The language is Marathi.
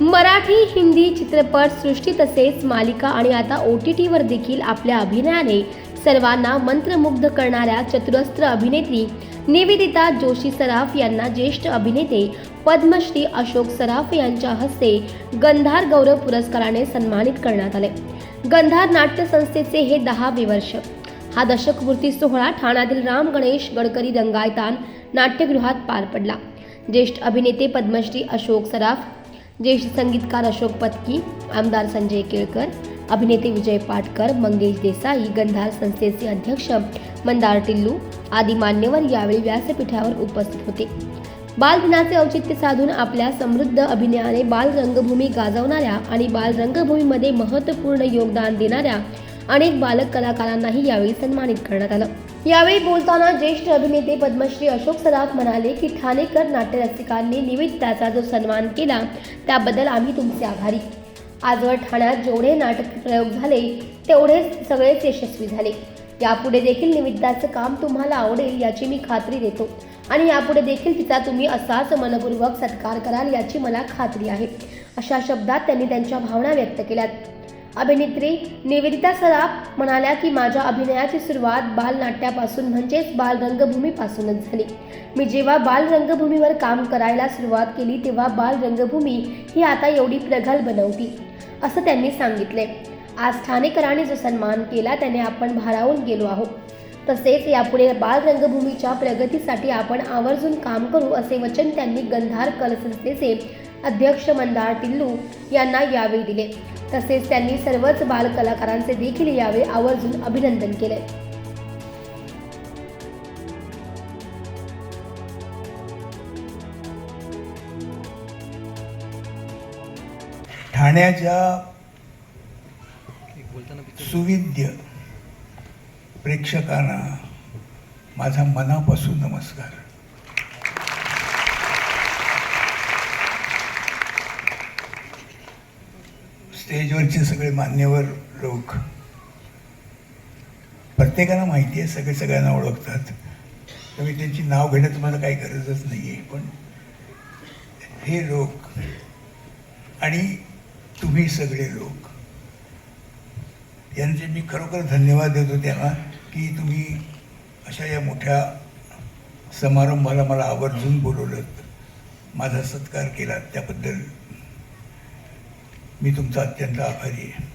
मराठी हिंदी चित्रपट सृष्टी तसेच मालिका आणि आता ओ टी टीवर देखील आपल्या अभिनयाने सर्वांना मंत्रमुग्ध करणाऱ्या चतुरस्त्र अभिनेत्री निवेदिता जोशी सराफ यांना ज्येष्ठ अभिनेते पद्मश्री अशोक सराफ यांच्या हस्ते गंधार गौरव पुरस्काराने सन्मानित करण्यात आले. गंधार नाट्य संस्थेचे हे दहावे वर्ष. हा दशकपूर्ती सोहळा ठाण्यातील राम गणेश गडकरी रंगायतान नाट्यगृहात पार पडला. ज्येष्ठ अभिनेते पद्मश्री अशोक सराफ ज्येष्ठ संगीतकार अशोक पत्की आमदार संजय केळकर अभिनेते विजय पाटकर मंगेश देसाई गंधार संस्थेचे अध्यक्ष मंदार टिल्लू आदी मान्यवर यावेळी व्यासपीठावर उपस्थित होते. बालदिनाचे औचित्य साधून आपल्या समृद्ध अभिनयाने बाल रंगभूमी गाजवणाऱ्या आणि बाल रंगभूमीमध्ये महत्त्वपूर्ण योगदान देणाऱ्या अनेक बालक कलाकारांनाही यावेळी सन्मानित करण्यात आलं. यावेळी बोलताना ज्येष्ठ अभिनेते पद्मश्री अशोक सराफ म्हणाले की ठाणेकर नाट्यरसिकांनी निविदाचा जो सन्मान केला त्याबद्दल आम्ही तुमचे आभारी. आजवर ठाण्यात जेवढे नाटक प्रयोग झाले तेवढेच सगळेच यशस्वी झाले. यापुढे देखील निविदाचं काम तुम्हाला आवडेल याची मी खात्री देतो. आणि यापुढे देखील तिचा तुम्ही असाच मनपूर्वक सत्कार कराल याची मला खात्री आहे अशा शब्दात त्यांनी त्यांच्या भावना व्यक्त केल्यात. अभिनेत्री निवेदिता सराफ म्हणाल्या की माझ्या अभिनयाची सुरुवात बालनाट्यापासून म्हणजेच बाल रंगभूमीपासूनच झाली. मी जेव्हा बालरंगभूमीवर काम करायला सुरुवात केली तेव्हा बाल रंगभूमी ही आता एवढी प्रगल्भ नव्हती असं त्यांनी सांगितले. आज ठाणेकरांनी जो सन्मान केला त्याने आपण भारावून गेलो आहोत. तसेच यापुढे बालरंगभूमीच्या प्रगतीसाठी आपण आवर्जून काम करू असे वचन त्यांनी गंधार कलसंस्थेचे अध्यक्ष मंदार टिल्लू यांना यावेळी दिले. तसेच त्यांनी सर्वच बाल कलाकारांचे देखील यावेळी आवर्जून अभिनंदन केले. ठाण्याच्या सुविद्य प्रेक्षकांना माझा मनापासून नमस्कार. स्टेजवरचे सगळे मान्यवर लोक. प्रत्येकाला माहिती आहे सगळे सगळ्यांना ओळखतात. तुम्ही त्यांची नाव घेण्याचं मला काही गरजच नाही आहे पण हे लोक आणि तुम्ही सगळे लोक. यांचे मी खरोखर धन्यवाद देतो त्यांना की तुम्ही अशा या मोठ्या समारंभाला मला आवर्जून बोलवलं माझा सत्कार केला त्याबद्दल मी तुमचा अत्यंत आभारी आहे.